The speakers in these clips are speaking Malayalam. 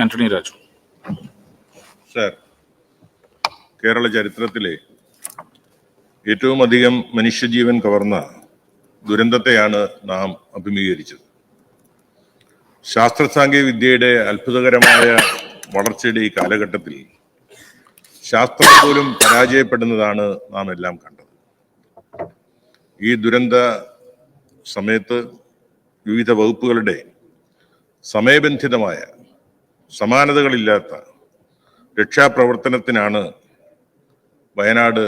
ആന്റണി രാജു. സർ കേരള ചരിത്രത്തിലെ ഏറ്റവും അധികം മനുഷ്യജീവൻ കവർന്ന ദുരന്തത്തെയാണ് നാം അഭിമുഖീകരിച്ചത്. ശാസ്ത്ര സാങ്കേതിക വിദ്യയുടെ അത്ഭുതകരമായ വളർച്ചയുടെ ഈ കാലഘട്ടത്തിൽ ശാസ്ത്രം പോലും പരാജയപ്പെടുന്നതാണ് നാം എല്ലാം കണ്ടത്. ഈ ദുരന്ത സമയത്ത് വിവിധ വകുപ്പുകളുടെ സമയബന്ധിതമായ സമാനതകളില്ലാത്ത രക്ഷാപ്രവർത്തനത്തിനാണ് വയനാട്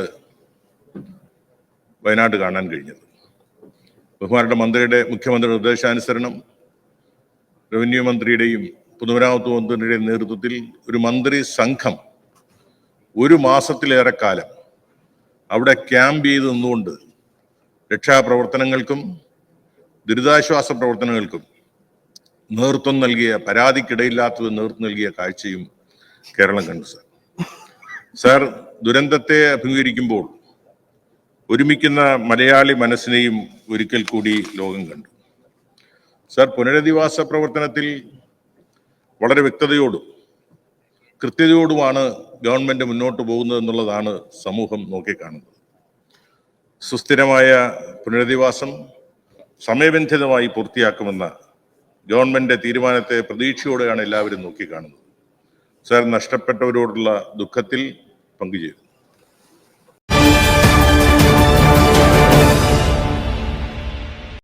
വയനാട് കാണാൻ കഴിഞ്ഞത്. ബഹുമാനയുടെ മന്ത്രിയുടെ മുഖ്യമന്ത്രിയുടെ നിർദ്ദേശാനുസരണം റവന്യൂ മന്ത്രിയുടെയും പൊതുമരാമത്ത് മന്ത്രിയുടെയും നേതൃത്വത്തിൽ ഒരു മന്ത്രി സംഘം ഒരു മാസത്തിലേറെ കാലം അവിടെ ക്യാമ്പ് ചെയ്ത് നിന്നുകൊണ്ട് രക്ഷാപ്രവർത്തനങ്ങൾക്കും ദുരിതാശ്വാസ പ്രവർത്തനങ്ങൾക്കും നേതൃത്വം നൽകിയ പരാതിക്കിടയില്ലാത്തത് നേതൃത്വം നൽകിയ കാഴ്ചയും കേരളം കണ്ടു സാർ. സാർ ദുരന്തത്തെ അഭിമുഖീകരിക്കുമ്പോൾ ഒരുമിക്കുന്ന മലയാളി മനസ്സിനെയും ഒരിക്കൽ കൂടി ലോകം കണ്ടു. സാർ പുനരധിവാസ പ്രവർത്തനത്തിൽ വളരെ വ്യക്തതയോടും കൃത്യതയോടുമാണ് ഗവൺമെന്റ് മുന്നോട്ട് പോകുന്നത് എന്നുള്ളതാണ് സമൂഹം നോക്കിക്കാണുന്നത്. സുസ്ഥിരമായ പുനരധിവാസം സമയബന്ധിതമായി പൂർത്തിയാക്കുമെന്ന ഗവൺമെന്റ് തീരുമാനത്തെ പ്രതീക്ഷയോടെയാണ് എല്ലാവരും നോക്കിക്കാണുന്നത്. സാർ നഷ്ടപ്പെട്ടവരോടുള്ള ദുഃഖത്തിൽ പങ്കുചേരുന്നു.